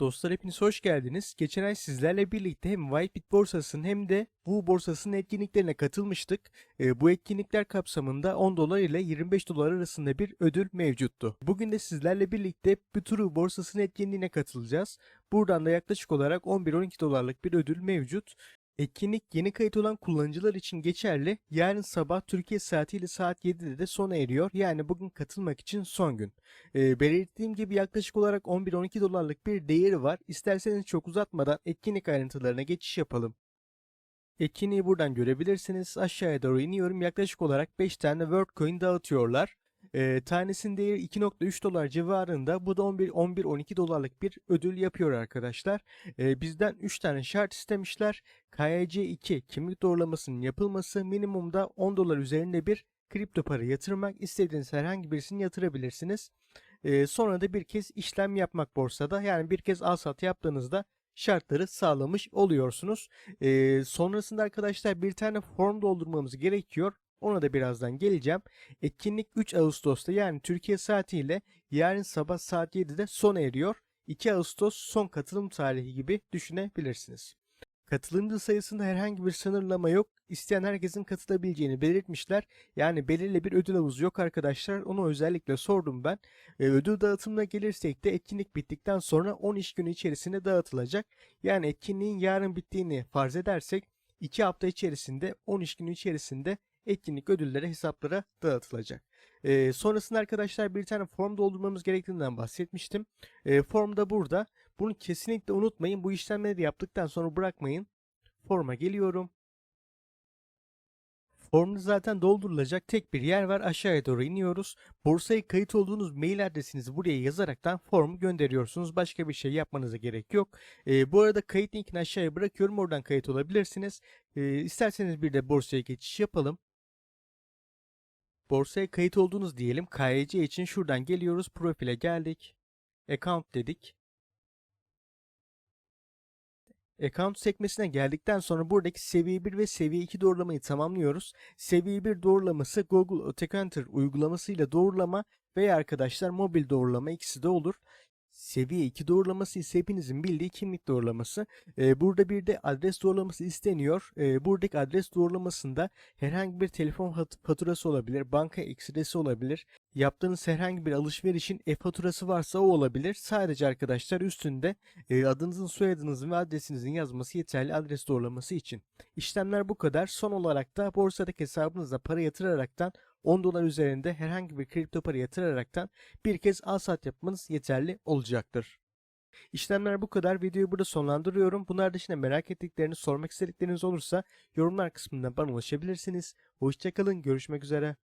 Dostlar hepiniz hoş geldiniz. Geçen ay sizlerle birlikte hem Whitebit borsasının hem de bu borsasının etkinliklerine katılmıştık. Ee, bu etkinlikler kapsamında 10 dolar ile 25 dolar arasında bir ödül mevcuttu. Bugün de sizlerle birlikte Bituru borsasının etkinliğine katılacağız. Buradan da yaklaşık olarak 11-12 dolarlık bir ödül mevcut. Etkinlik yeni kayıt olan kullanıcılar için geçerli. Yarın sabah Türkiye saatiyle saat 7'de de sona eriyor. Yani bugün katılmak için son gün. Ee, belirttiğim gibi yaklaşık olarak 11-12 dolarlık bir değeri var. İsterseniz çok uzatmadan etkinlik ayrıntılarına geçiş yapalım. Etkinliği buradan görebilirsiniz. Aşağıya doğru iniyorum. Yaklaşık olarak 5 tane WorldCoin dağıtıyorlar. Ee, tanesinin değeri 2.3 dolar civarında. Bu da 11-12 dolarlık bir ödül yapıyor arkadaşlar. Ee, bizden 3 tane şart istemişler. KYC2 kimlik doğrulamasının yapılması minimumda 10 dolar üzerinde bir kripto para yatırmak istediğiniz herhangi birisini yatırabilirsiniz. Ee, sonra da bir kez işlem yapmak borsada yani bir kez al sat yaptığınızda şartları sağlamış oluyorsunuz. Ee, sonrasında arkadaşlar bir tane form doldurmamız gerekiyor. Ona da birazdan geleceğim. Etkinlik 3 Ağustos'ta yani Türkiye saatiyle yarın sabah saat 7'de sona eriyor. 2 Ağustos son katılım tarihi gibi düşünebilirsiniz. Katılımcı sayısında herhangi bir sınırlama yok. İsteyen herkesin katılabileceğini belirtmişler. Yani belirli bir ödül havuzu yok arkadaşlar. Onu özellikle sordum ben. E, ödül dağıtımına gelirsek de etkinlik bittikten sonra 10 iş günü içerisinde dağıtılacak. Yani etkinliğin yarın bittiğini farz edersek 2 hafta içerisinde 10 iş günü içerisinde etkinlik ödülleri hesaplara dağıtılacak. E, sonrasında arkadaşlar bir tane form doldurmamız gerektiğinden bahsetmiştim. E, form da burada. Bunu kesinlikle unutmayın. Bu işlemleri yaptıktan sonra bırakmayın. Forma geliyorum. Formda zaten doldurulacak tek bir yer var. Aşağıya doğru iniyoruz. Borsaya kayıt olduğunuz mail adresinizi buraya yazaraktan formu gönderiyorsunuz. Başka bir şey yapmanıza gerek yok. Ee, bu arada kayıt linkini aşağıya bırakıyorum. Oradan kayıt olabilirsiniz. Ee, isterseniz bir de borsaya geçiş yapalım. Borsaya kayıt oldunuz diyelim. KYC için şuradan geliyoruz. Profile geldik. Account dedik. Account sekmesine geldikten sonra buradaki seviye 1 ve seviye 2 doğrulamayı tamamlıyoruz. Seviye 1 doğrulaması Google Authenticator uygulamasıyla doğrulama veya arkadaşlar mobil doğrulama ikisi de olur. Seviye 2 doğrulaması ise hepinizin bildiği kimlik doğrulaması. Ee, burada bir de adres doğrulaması isteniyor. Ee, buradaki adres doğrulamasında herhangi bir telefon faturası olabilir, banka ekstresi olabilir. Yaptığınız herhangi bir alışverişin e-faturası varsa o olabilir. Sadece arkadaşlar üstünde e, adınızın, soyadınızın ve adresinizin yazması yeterli adres doğrulaması için. İşlemler bu kadar. Son olarak da borsadaki hesabınıza para yatıraraktan 10 dolar üzerinde herhangi bir kripto para yatıraraktan bir kez al sat yapmanız yeterli olacaktır. İşlemler bu kadar. Videoyu burada sonlandırıyorum. Bunlar dışında merak ettikleriniz, sormak istedikleriniz olursa yorumlar kısmından bana ulaşabilirsiniz. Hoşçakalın. Görüşmek üzere.